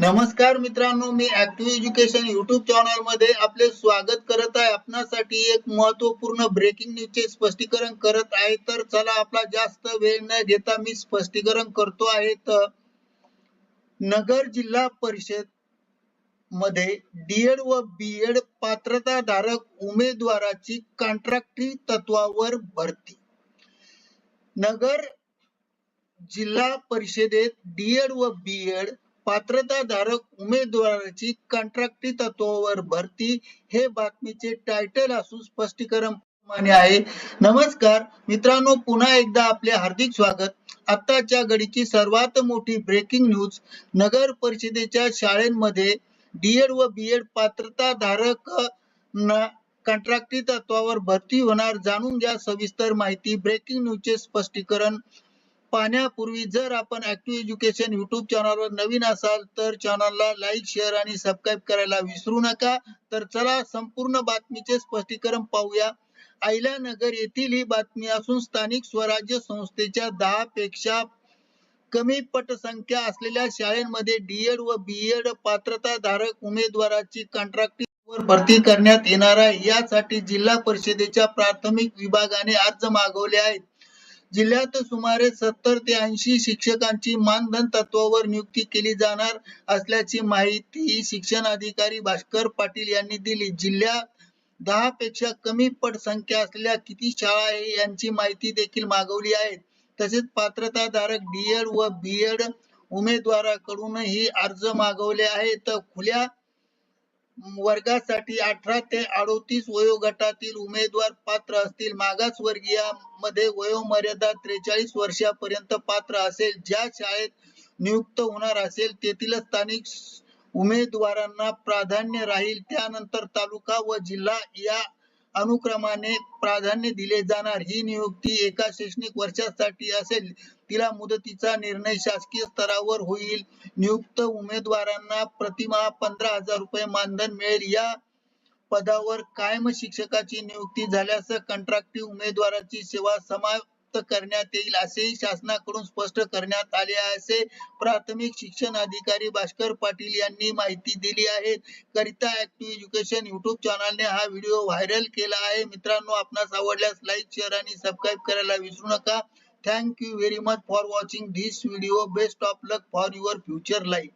नमस्कार मित्रांनो मी ऍक्टिव्ह एज्युकेशन युट्यूब चॅनलमध्ये आपले स्वागत करत आहे. आपणासाठी एक महत्त्वपूर्ण ब्रेकिंग न्यूज चे स्पष्टीकरण करत आहे. तर चला आपला जास्त वेळ न घेता मी स्पष्टीकरण करतो आहे. तर नगर जिल्हा परिषदमध्ये डीएड व बीएड पात्रता धारक उमेदवाराची कॉन्ट्रॅक्टी तत्वावर भरती. नगर जिल्हा परिषदेत डीएड व बीएड पात्रता धारक उमेदवाराची कंत्राटी तत्वावर भरती हे बातमीचे टायटल असून स्पष्टीकरण माने आहे. नमस्कार मित्रांनो पुन्हा एकदा आपले हार्दिक स्वागत. आताच्या घडीची सर्वात मोठी ब्रेकिंग न्यूज नगर परिषदेच्या शाळेमध्ये डीएड व बीएड पात्रता धारक कंत्राटी तत्वावर भरती होणार जाणून घ्या सविस्तर माहिती. ब्रेकिंग न्यूजचे स्पष्टीकरण पाहण्यापूर्वी जर आपण ऍक्टिव्ह एज्युकेशन युट्यूब चॅनलवर नवीन असाल तर चॅनलला लाईक शेअर आणि सबस्क्राईब करायला विसरू नका. तर चला संपूर्ण बातमीचे स्पष्टीकरण पाहूया. नगर येथील ही बातमी असून स्थानिक स्वराज्य संस्थेच्या दहा पेक्षा कमी पटसंख्या असलेल्या शाळेमध्ये डीएड व बीएड पात्रता धारक उमेदवाराची कॉन्ट्रॅक्टी भरती करण्यात येणार आहे. यासाठी जिल्हा परिषदेच्या प्राथमिक विभागाने अर्ज मागवले आहेत. जिल्ह्यात सुमारे सत्तर ते ऐंशी शिक्षकांची मानधन तत्वावर नियुक्ती केली जाणार असल्याची माहिती शिक्षण अधिकारी भास्कर पाटील यांनी दिली. जिल्ह्यात दहा पेक्षा कमी पट संख्या असलेल्या किती शाळा आहे यांची माहिती देखील मागवली आहे. तसेच पात्रताधारक डीएड व बीएड उमेदवाराकडूनही अर्ज मागवले आहेत. खुल्या वर्गासाठी अठरा ते अडोतीस वयोगटातील उमेदवार पात्र असतील. मागासवर्गीयामध्ये वयोमर्यादा त्रेचाळीस वर्षापर्यंत पात्र असेल. ज्या शाळेत नियुक्त होणार असेल तेथील स्थानिक उमेदवारांना प्राधान्य राहील. त्यानंतर तालुका व जिल्हा या अनुक्रमाने प्राधान्य दिले जाणार. ही नियुक्ती एका शैक्षणिक वर्षासाठी असेल. तिला मुदतीचा निर्णय शासकीय स्तरावर होईल. नियुक्त उमेदवारांना प्रतिमा पंधरा हजार रुपये मानधन मिळेल. या पदावर कायम शिक्षकाची नियुक्ती झाल्यास कंत्राटी उमेदवाराची सेवा समाप्त करण्यात येईल असेही शासनाकडून स्पष्ट करण्यात आले असे प्राथमिक शिक्षण अधिकारी भास्कर पाटील यांनी माहिती दिली आहे. करिता ऍक्टिव्ह एज्युकेशन युट्यूब चॅनलने हा व्हिडिओ व्हायरल केला आहे. मित्रांनो आपणास आवडल्यास लाईक शेअर आणि सबस्क्राईब करायला विसरू नका. Thank you very much for watching this video best of luck for your future life